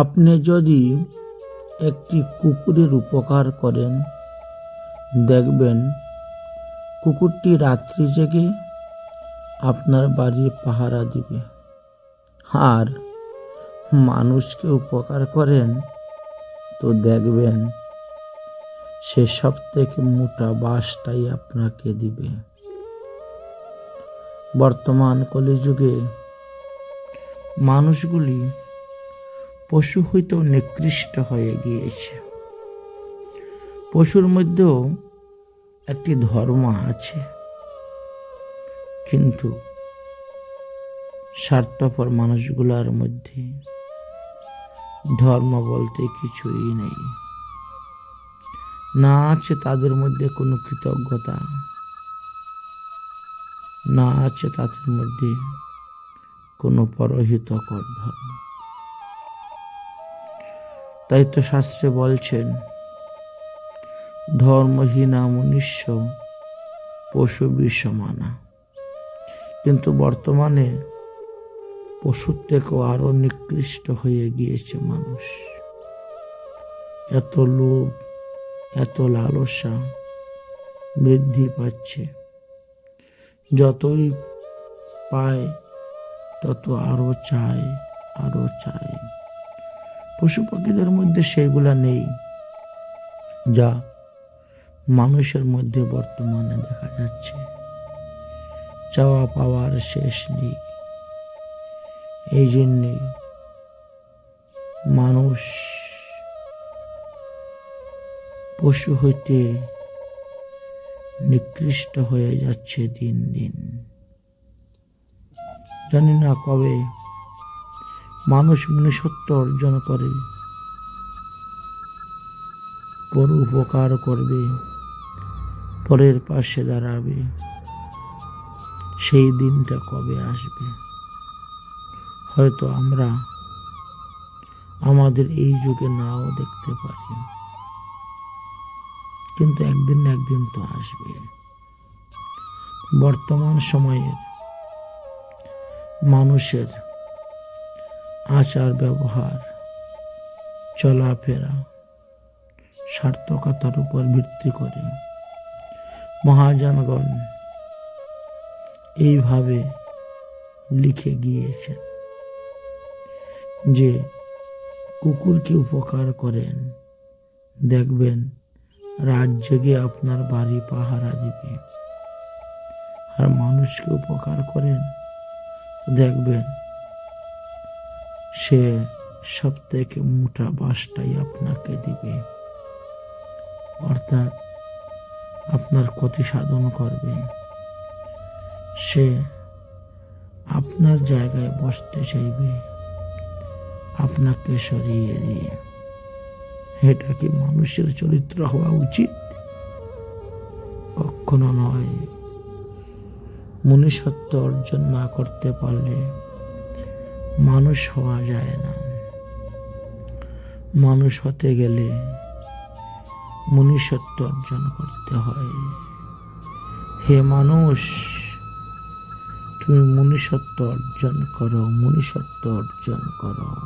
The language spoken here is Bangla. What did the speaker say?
আপনি যদি একটি কুকুরের উপকার করেন, দেখবেন কুকুরটি রাত্রি জেগে আপনার বাড়ি পাহারা দিবে। আর মানুষকে উপকার করেন, তো দেখবেন সে সব থেকে মোটা বাসটাই আপনাকে দিবে। বর্তমান কলিযুগে মানুষগুলি পশু হইতেও নিকৃষ্ট হয়ে গিয়েছে। পশুর মধ্যেও একটি ধর্ম আছে। কিন্তু স্বার্থপর মানুষগুলোর মধ্যে ধর্ম বলতে কিছুই নেই। না আছে তাদের মধ্যে কোনো কৃতজ্ঞতা। না আছে তাদের মধ্যে কোনো পরহিতকর ধর্ম। তাই তো শাস্ত্রে বলছেন, ধর্মহীনা মনুষ্য পশু সমানা কিন্তু বর্তমানে পশুর থেকেও আরও নিকৃষ্ট হয়ে গিয়েছে মানুষ। এত লোভ, এত লালসা বৃদ্ধি পাচ্ছে। যতই পায়, তত আরও চায় আরও চায়। পশু পাখিদের মধ্যে সেগুলা নেই, যা মানুষের মধ্যে বর্তমানে দেখা যাচ্ছে। চাওয়া পাওয়ার শেষ নেই। এই জন্যে মানুষ পশু হইতে নিকৃষ্ট হয়ে যাচ্ছে দিন দিন। জানি না কবে মানুষ মনুষ্যত্ব অর্জন করে। পর উপকার করবে, পরের পাশে দাঁড়াবে। সেই দিনটা কবে আসবে? হয়তো আমরা আমাদের এই যুগে নাও দেখতে পারি। কিন্তু একদিন না একদিন তো আসবে। বর্তমান সময়ের মানুষের আচার ব্যবহার চলাফেরা, সার্থকতার উপর ভিত্তি করে। মহাজনগণ এইভাবে লিখে গিয়েছেন যে, কুকুরকে উপকার করেন, দেখবেন রাত জেগে আপনার বাড়ি পাহারা দিবে। আর মানুষকে উপকার করেন দেখবেন সে সব থেকে মোটা বাসটাই আপনাকে দিবে। অর্থাৎ আপনার ক্ষতি সাধন করবে। সে আপনার জায়গায় বসতে চাইবে, আপনাকে সরিয়ে দিয়ে। এটা কি মানুষের চরিত্র হওয়া উচিত? কখনো নয়। মনুষ্যত্ব অর্জন না করতে পারলে মানুষ হওয়া যায় না। মানুষ হতে গেলে মনুষ্যত্ব অর্জন করতে হয়। হে মানুষ, তুমি মনুষ্যত্ব অর্জন করো, মনুষ্যত্ব অর্জন করো।